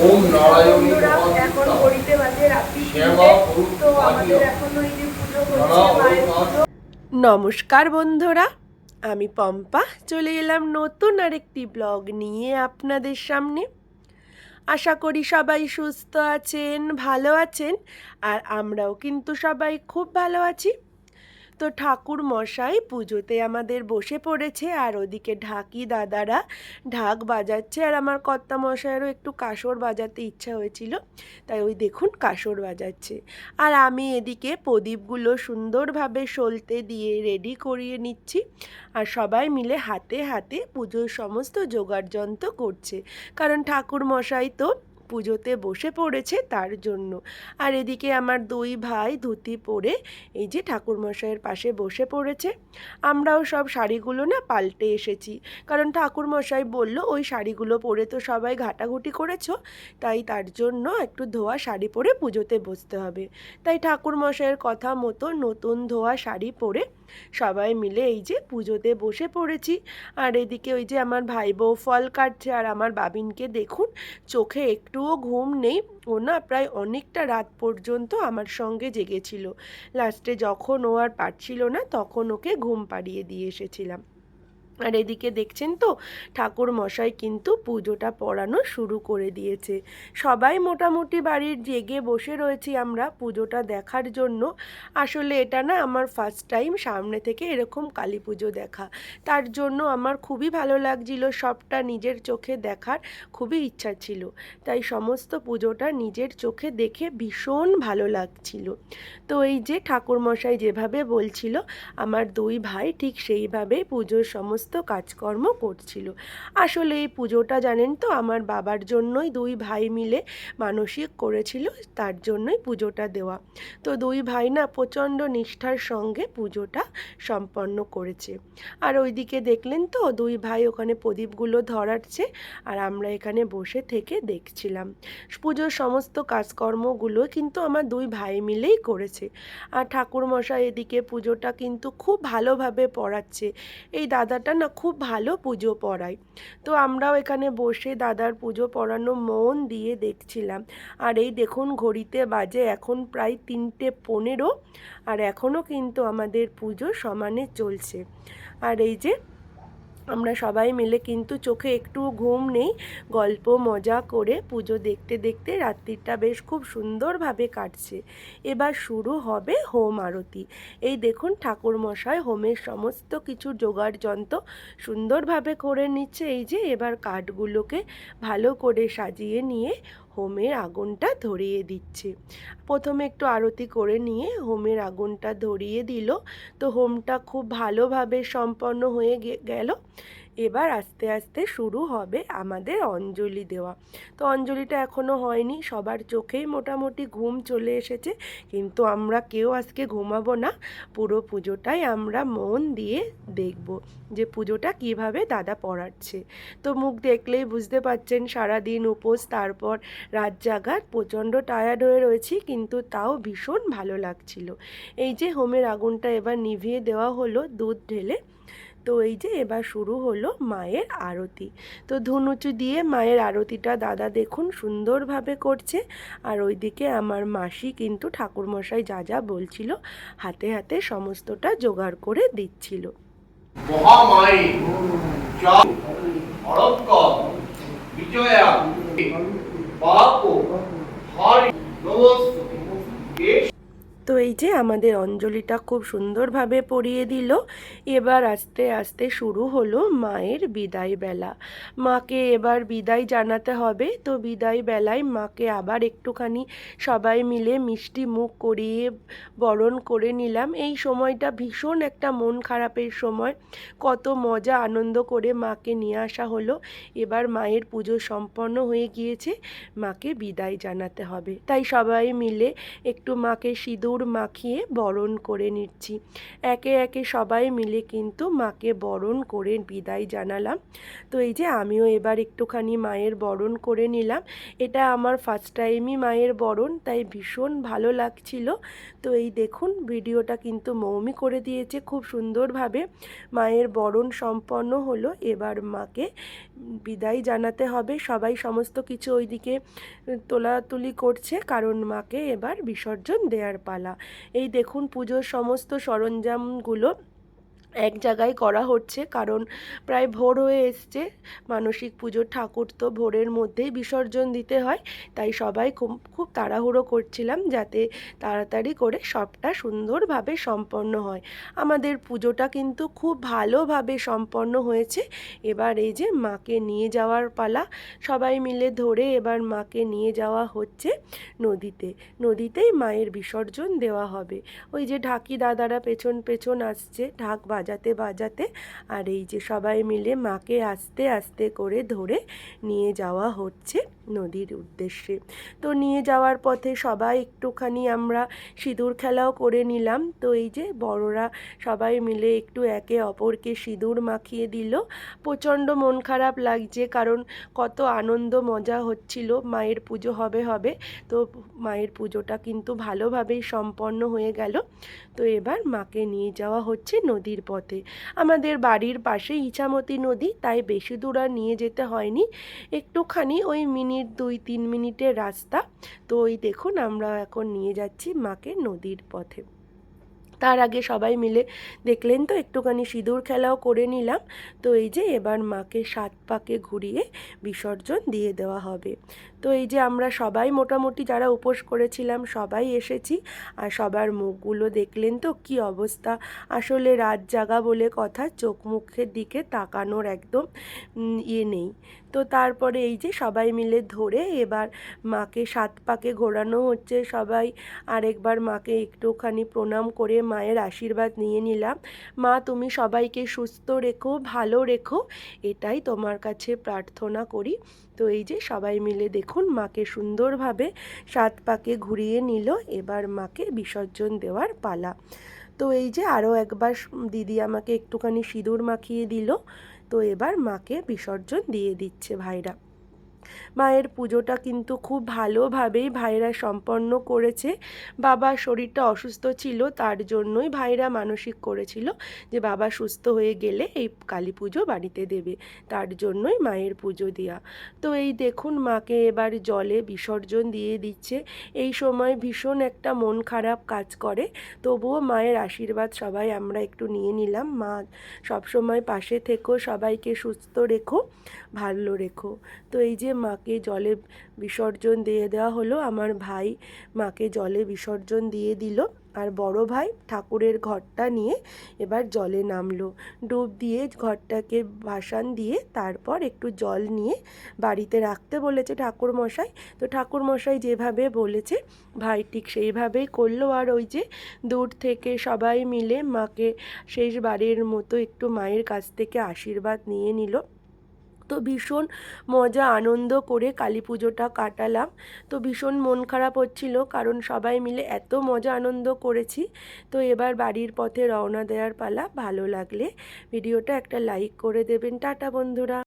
ওম নারায়ণী এখন বাজে রাত্রি তো আমাদের এখন ওই যে পুজো হচ্ছে নমস্কার বন্ধুরা আমি পম্পা চলে এলাম নতুন আরেকটি ব্লগ নিয়ে আপনাদের সামনে। আশা করি সবাই সুস্থ আছেন ভালো আছেন আর আমরাও কিন্তু সবাই খুব ভালো আছি। তো ঠাকুর মশাই পুজোতে আমাদের বসে পড়েছে, আর ওদিকে ঢাকি দাদারা ঢাক বাজাচ্ছে, আর আমার কর্তা মশাইয়েরও একটু কাসর বাজাতে ইচ্ছা হয়েছিল, তাই ওই দেখুন কাসর বাজাচ্ছে। আর আমি এদিকে প্রদীপগুলো সুন্দরভাবে সলতে দিয়ে রেডি করিয়ে নিচ্ছি, আর সবাই মিলে হাতে হাতে পুজোর সমস্ত জোগাড় যন্ত্র করছে। কারণ ঠাকুর মশাই তো পুজোতে বসে পড়েছে তার জন্য। আর এদিকে আমার দুই ভাই ধুতি পরে এই যে ঠাকুরমশাইয়ের পাশে বসে পড়েছে। আমরাও সব শাড়িগুলো না পাল্টে এসেছি। কারণ ঠাকুরমশাই বলল, ওই শাড়িগুলো পরে তো সবাই ঘাটাঘুটি করেছ। তাই তার জন্য একটু ধোয়া শাড়ি পরে পুজোতে বসতে হবে। তাই ঠাকুরমশাইয়ের কথা মতো নতুন ধোয়া শাড়ি পরে সবাই মিলে এই যে পুজোতে বসে পড়েছি। আর এদিকে ওই যে আমার ভাই বউ ফল কাটছে আর আমার বাবিনকে দেখুন, চোখে একটুও ঘুম নেই, ও না প্রায় অনেকটা রাত পর্যন্ত আমার সঙ্গে জেগেছিল। লাস্টে যখন ও আর পারছিল না, তখন ওকে ঘুম পাড়িয়ে দিয়ে এসেছিলাম। আর এদিকে দেখছেন তো, ঠাকুর মশাই কিন্তু পুজোটা পড়ানো শুরু করে দিয়েছে। সবাই মোটামুটি বাড়ির জেগে বসে রয়েছি আমরা পুজোটা দেখার জন্য। আসলে এটা না আমার ফার্স্ট টাইম সামনে থেকে এরকম কালী পুজো দেখা। তার জন্য আমার খুবই ভালো লাগছিল, সবটা নিজের চোখে দেখার খুবই ইচ্ছা ছিল। তাই সমস্ত পুজোটা নিজের চোখে দেখে ভীষণ ভালো লাগছিল। তো এই যে ঠাকুরমশাই যেভাবে বলছিল, আমার দুই ভাই ঠিক সেইভাবেই পুজোর সমস্ত কাজকর্ম করছিল। আসলে এই পুজোটা জানেন তো, আমার বাবার জন্যই দুই ভাই মিলে মানসিক করেছিল, তার জন্যই পুজোটা দেওয়া। তো দুই ভাই না প্রচণ্ড নিষ্ঠার সঙ্গে পুজোটা সম্পন্ন করেছে। আর ওইদিকে দেখলেন তো, দুই ভাই ওখানে প্রদীপগুলো ধরাচ্ছে, আর আমরা এখানে বসে থেকে দেখছিলাম। পুজোর সমস্ত কাজকর্মগুলো কিন্তু আমার দুই ভাই মিলেই করেছে। আর ঠাকুরমশাই এদিকে পুজোটা কিন্তু খুব ভালোভাবে পড়াচ্ছে। এই দাদাটা না খুব ভালো পুজো পড়ায়। তো আমরাও এখানে বসে দাদার পুজো পড়ানো মন দিয়ে দেখছিলাম। আর এই দেখুন ঘড়িতে বাজে এখন প্রায় তিনটে পনেরো, আর এখনও কিন্তু আমাদের পুজো সমানে চলছে। আর এই যে আমরা সবাই মিলে কিন্তু চোখে একটু ঘুম নেই, গল্প, মজা করে পুজো দেখতে দেখতে রাত্রিটা বেশ খুব সুন্দরভাবে কাটছে। এবার শুরু হবে হোম আরতি। এই দেখুন ঠাকুর ঠাকুরমশাই হোমের সমস্ত কিছু জোগাড় যন্ত্র সুন্দরভাবে করে নিচ্ছে। এই যে এবার কাঠগুলোকে ভালো করে সাজিয়ে নিয়ে হোমের আগুনটা ধরিয়ে দিচ্ছে। প্রথমে একটু আরতি করে নিয়ে হোমের আগুনটা ধরিয়ে দিল। তো হোমটা খুব ভালোভাবে সম্পন্ন হয়ে গেল। এবার আস্তে আস্তে শুরু হবে আমাদের অঞ্জলি দেওয়া। তো অঞ্জলিটা এখনও হয়নি, সবার চোখেই মোটামুটি ঘুম চলে এসেছে, কিন্তু আমরা কেউ আজকে ঘুমাবো না, পুরো পুজোটাই আমরা মন দিয়ে দেখব যে পুজোটা কীভাবে দাদা পড়াচ্ছে। তো মুখ দেখলেই বুঝতে পারছেন সারাদিন উপোস, তারপর রাত জাগার, প্রচণ্ড টায়ার্ড হয়ে রয়েছি, কিন্তু তাও ভীষণ ভালো লাগছিল। এই যে হোমের আগুনটা এবার নিভিয়ে দেওয়া হলো, দুধ ঢেলে তো এই যে এবার শুরু হলো মায়ের আরতি। তো ধুনুচু দিয়ে মায়ের আরতিটা দাদা দেখুন সুন্দরভাবে করছে। আর ওইদিকে আমার মাসি কিন্তু ঠাকুরমশাই যা যা বলছিল, হাতে হাতে সমস্তটা জোগাড় করে দিচ্ছিল। মহামায়ী যে আমাদের অঞ্জলিটা খুব সুন্দরভাবে পড়িয়ে দিল। এবার আস্তে আস্তে শুরু হলো মায়ের বিদায় বেলা। মাকে এবার বিদায় জানাতে হবে। তো বিদায় বেলায় মাকে আবার একটুখানি সবাই মিলে মিষ্টি মুখ করিয়ে বরণ করে নিলাম। এই সময়টা ভীষণ একটা মন খারাপের সময়। কত মজা, আনন্দ করে মাকে নিয়ে আসা হলো। এবার মায়ের পুজো সম্পন্ন হয়ে গিয়েছে। মাকে বিদায় জানাতে হবে। তাই সবাই মিলে একটু মাকে সিঁদুর মাখিয়ে বরণ করে নিচ্ছি। একে একে সবাই মিলে কিন্তু মাকে বরণ করে বিদায় জানালাম। তো এই যে আমিও এবার একটুখানি মায়ের বরণ করে নিলাম। এটা আমার ফার্স্ট টাইমই মায়ের বরণ, তাই ভীষণ ভালো লাগছিল। তো এই দেখুন, ভিডিওটা কিন্তু মৌমি করে দিয়েছে খুব সুন্দরভাবে। মায়ের বরণ সম্পন্ন হলো, এবার মাকে বিদায় জানাতে হবে। সবাই সমস্ত কিছু ওইদিকে তোলাতুলি করছে, কারণ মাকে এবার বিসর্জন দেওয়ার পালা। এই দেখুন পুজোর সমস্ত সরঞ্জামগুলো এক জায়গায় করা হচ্ছে, কারণ প্রায় ভোর হয়ে এসছে। মানসিক পুজোর ঠাকুর তো ভোরের মধ্যেই বিসর্জন দিতে হয়, তাই সবাই খুব খুব তাড়াহুড়ো করছিলাম যাতে তাড়াতাড়ি করে সবটা সুন্দরভাবে সম্পন্ন হয়। আমাদের পুজোটা কিন্তু খুব ভালোভাবে সম্পন্ন হয়েছে। এবার এই যে মাকে নিয়ে যাওয়ার পালা, সবাই মিলে ধরে এবার মাকে নিয়ে যাওয়া হচ্ছে নদীতে। নদীতেই মায়ের বিসর্জন দেওয়া হবে। ওই যে ঢাকি দাদারা পেছন পেছন আসছে, ঢাক বাজাতে বাজাতে আর এই যে সবাই মিলে মাকে আস্তে আস্তে করে ধরে নিয়ে যাওয়া হচ্ছে। নদীর উদ্দেশ্যে। তো নিয়ে যাওয়ার পথে সবাই একটুখানি আমরা সিঁদুর খেলাও করে নিলাম। তো এই যে বড়রা সবাই মিলে একটু একে অপরকে সিঁদুর মাখিয়ে দিল। প্রচণ্ড মন খারাপ লাগছে কারণ কত আনন্দ মজা হচ্ছিল। মায়ের পুজো হবে হবে। তো মায়ের পুজোটা কিন্তু ভালোভাবেই সম্পন্ন হয়ে গেল। তো এবার মাকে নিয়ে যাওয়া হচ্ছে নদীর পথে। আমাদের বাড়ির পাশে ইছামতি নদী, তাই বেশি দূর আর নিয়ে যেতে হয়নি। একটুখানি ওই মিনিট, দুই, তিন মিনিটের রাস্তা। তো ওই দেখুন, আমরা এখন নিয়ে যাচ্ছি মাকে নদীর পথে। তার আগে সবাই মিলে দেখলেন তো, একটুখানি সিঁদুর খেলাও করে নিলাম। তো এই যে এবার মাকে সাত পাকে ঘুরিয়ে বিসর্জন দিয়ে দেওয়া হবে। তো এই যে আমরা সবাই মোটামুটি যারা উপোস করেছিলাম সবাই এসেছি আর সবার মুখগুলো দেখলেন তো কি অবস্থা। আসলে রাত জাগা বলে কথা, চোখ মুখের দিকে তাকানোর একদম ইয়ে নেই। তো তারপরে এই যে সবাই মিলে ধরে এবার মাকে সাত পাকে ঘোরানো হচ্ছে। সবাই আরেকবার মাকে একটুখানি প্রণাম করে মায়ের আশীর্বাদ নিয়ে নিলাম। মা, তুমি সবাইকে সুস্থ রেখো, ভালো রেখো, এটাই তোমার কাছে প্রার্থনা করি। তো এই যে সবাই মিলে দেখুন, মাকে সুন্দরভাবে সাত পাকে ঘুরিয়ে নিল, এবার মাকে বিসর্জন দেওয়ার পালা। তো এই যে আরও একবার দিদি আমাকে একটুখানি সিঁদুর মাখিয়ে দিল, তো এবার মাকে বিসর্জন দিয়ে দিচ্ছে ভাইরা। মায়ের পুজোটা কিন্তু খুব ভালোভাবেই ভাইরা সম্পন্ন করেছে। বাবার শরীরটা অসুস্থ ছিল, তার জন্যই ভাইরা মানসিক করেছিল যে বাবা সুস্থ হয়ে গেলে এই কালী পুজো বাড়িতে দেবে, তার জন্যই মায়ের পুজো দেওয়া তো এই দেখুন, মাকে এবার জলে বিসর্জন দিয়ে দিচ্ছে। এই সময় ভীষণ একটা মন খারাপ কাজ করে, তবুও মায়ের আশীর্বাদ সবাই আমরা একটু নিয়ে নিলাম। মা সবসময় পাশে থেকো, সবাইকে সুস্থ রেখো, ভালো রেখো। তো এই যে মাকে জলে বিসর্জন দিয়ে দেওয়া হলো। আমার ভাই মাকে জলে বিসর্জন দিয়ে দিল। আর বড় ভাই ঠাকুরের ঘরটা নিয়ে এবার জলে নামলো। ডুব দিয়ে ঘরটাকে ভাসান দিয়ে তারপর একটু জল নিয়ে বাড়িতে রাখতে বলেছে ঠাকুর মশাই তো ঠাকুর মশাই যেভাবে বলেছে, ভাই ঠিক সেইভাবেই করল। আর ওই যে দূর থেকে সবাই মিলে মাকে শেষবারের মতো একটু মায়ের কাছ থেকে আশীর্বাদ নিয়ে নিল। তো ভীষণ মজা, আনন্দ করে কালী পুজোটা কাটালাম। তো ভীষণ মন খারাপ হচ্ছিল কারণ সবাই মিলে এত মজা, আনন্দ করেছি। তো এবার বাড়ির পথে রওনা দেওয়ার পালা। ভালো লাগলে ভিডিওটা একটা লাইক করে দেবেন। টাটা বন্ধুরা।